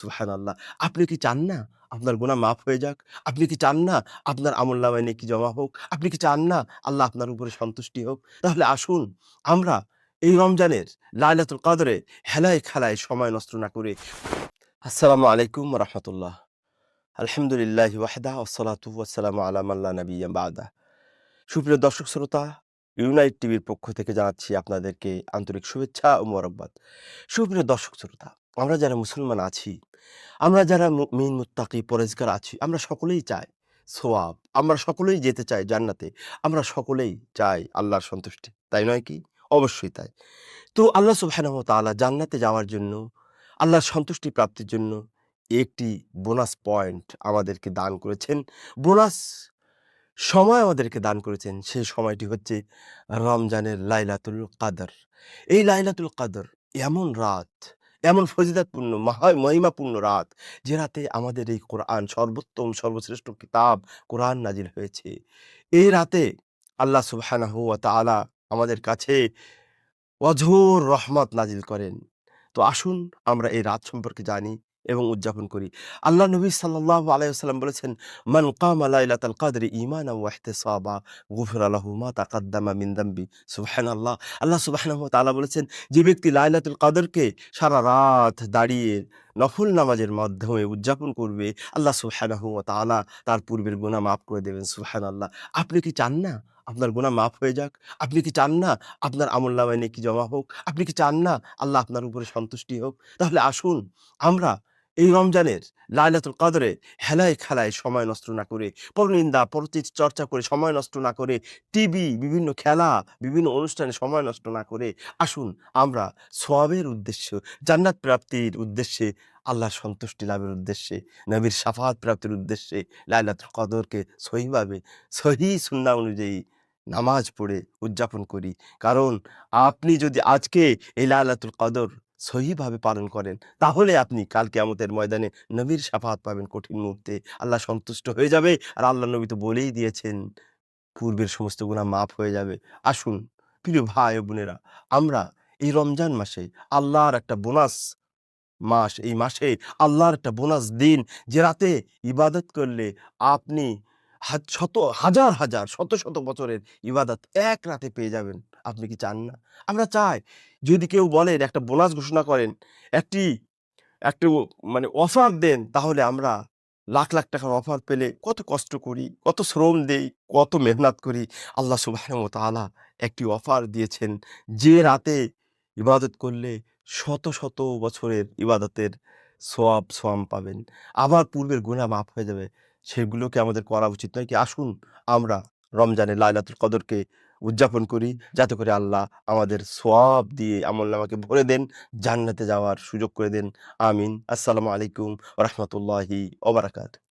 সুবহান আল্লাহ আপনি কি চান না আপনার গুনাহ মাফ হয়ে যাক? আপনি কি চান না আপনার আমলনামায় নেকি জমা হোক? আপনি কি চান না আল্লাহ আপনার উপরে সন্তুষ্টি হোক? তাহলে আসুন আমরা এই রমজানের লাইলাতুল কদরে হেলায় খেলায় সময় নষ্ট না করে আসসালামু আলাইকুম রাহমাতুল্লাহ। আলহামদুলিল্লাহি ওয়াহদা ওয়াসসালাতু ওয়াসসালামু আলা মান লা বা'দা। সুপ্রিয় দর্শক শ্রোতা, ইউনাইট টিভির পক্ষ থেকে জানাচ্ছি আপনাদেরকে আন্তরিক শুভেচ্ছা ও মোবারকবাদ। সুপ্রিয় দর্শক শ্রোতা, আমরা যারা মুসলমান আছি, আমরা যারা মুমিন, মুত্তাকি, পরেজগার আছি, আমরা সকলেই চাই সোয়াব। আমরা সকলেই যেতে চাই জান্নাতে। আমরা সকলেই চাই আল্লাহর সন্তুষ্টি। তাই নয় কি? অবশ্যই তাই। তো আল্লাহ ওয়া তাআলা জান্নাতে যাওয়ার জন্য, আল্লাহর সন্তুষ্টি প্রাপ্তির জন্য একটি বোনাস পয়েন্ট আমাদেরকে দান করেছেন। বোনাস সময় আমাদেরকে দান করেছেন। সেই সময়টি হচ্ছে রমজানের লাইলাতুল কাদর। এই লাইলাতুল কাদর এমন রাত, এমন ফজিলাতপূর্ণ মহা মহিমাপূর্ণ রাত, যে রাতে আমাদের এই কোরআন সর্বোত্তম সর্বশ্রেষ্ঠ কিতাব কোরআন নাজিল হয়েছে। এই রাতে আল্লাহ সুবাহ তালা আমাদের কাছে অঝোর রহমত নাজিল করেন। তো আসুন আমরা এই রাত সম্পর্কে জানি এবং উদযাপন করি। আল্লাহ নবী সাল্লাল্লাহু আলাইহি ওয়াসাল্লাম বলেছেন, "মান কামা লাইলাতাল কদরি ইমান ওয়া ইহতিসাবা গুফিরা লাহু মা তাকাদ্দামা মিন যামবি।" সুবহানাল্লাহ। আল্লাহ সুবহানাহু ওয়া তাআলা বলেছেন, যে ব্যক্তি লাইলাতুল কদরকে সারা রাত দাঁড়িয়ে নফল নামাজের মাধ্যমে উদযাপন করবে, আল্লাহ সুবহানাহু ওয়া তাআলা তার পূর্বের গুনাহ মাফ করে দেবেন। সুবহানাল্লাহ। আপনি কি চান না আপনার গুনাহ মাফ হয়ে যাক? আপনি কি চান না আপনার আমলনামায় নেকি জমা হোক? আপনি কি চান না আল্লাহ আপনার উপরে সন্তুষ্টি হোক? তাহলে আসুন আমরা এই রমজানের লাইলাতুল কদরে হেলায় খেলায় সময় নষ্ট না করে, পরনিন্দা, চর্চা করে সময় নষ্ট না করে, টিভি, বিভিন্ন খেলা, বিভিন্ন অনুষ্ঠানে সময় নষ্ট না করে আসুন আমরা সওয়াবের উদ্দেশ্য, জান্নাত প্রাপ্তির উদ্দেশ্যে, আল্লাহর সন্তুষ্টি লাভের উদ্দেশ্যে, নবীর সাফাত প্রাপ্তির উদ্দেশ্যে লাইলাতুল কদরকে সহিভাবে সহি সুন্নাহ অনুযায়ী নামাজ পড়ে উদযাপন করি। কারণ আপনি যদি আজকে এই লাইলাতুল কদর সহিভাবে পালন করেন, তাহলে আপনি কালকে কিয়ামতের ময়দানে নবীর শাফাআত পাবেন কঠিন মুহূর্তে। আল্লাহ সন্তুষ্ট হয়ে যাবে। আর আল্লাহ নবী তো বলেই দিয়েছেন, পূর্বের সমস্ত গুনাহ মাফ হয়ে যাবে। আসুন প্রিয় ভাই বোনেরা, আমরা এই রমজান মাসে আল্লাহর একটা বোনাস মাস, এই মাসে আল্লাহর একটা বোনাস দিন, যে রাতে ইবাদত করলে আপনি শত হাজার, হাজার, শত, শত বছরের ইবাদত এক রাতে পেয়ে যাবেন। আপনি কি চান না? আমরা চাই যদি কেউ বলেন একটা বোনাস ঘোষণা করেন, একটি একটু মানে অফার দেন, তাহলে আমরা লাখ, লাখ টাকার অফার পেলে কত কষ্ট করি, কত শ্রম দেই, কত মেহনত করি। আল্লাহ সুবহানাহু ওয়া তাআলা একটি অফার দিয়েছেন, যে রাতে ইবাদত করলে শত, শত বছরের ইবাদতের সওয়াব সওয়াম পাবেন। আবার পূর্বের গুনাহ মাফ হয়ে যাবে। সেগুলোকে আমাদের করা উচিত নয় কি? আসুন আমরা রমজানে লাইলাতুল কদরকে উদযাপন করি, যাতে করে আল্লাহ আমাদের সোয়াব দিয়ে আমলনামাকে ভরে দেন, জান্নাতে যাওয়ার সুযোগ করে দেন। আমিন। আসসালামু আলাইকুম রহমতুল্লাহি বারাকাতুহু।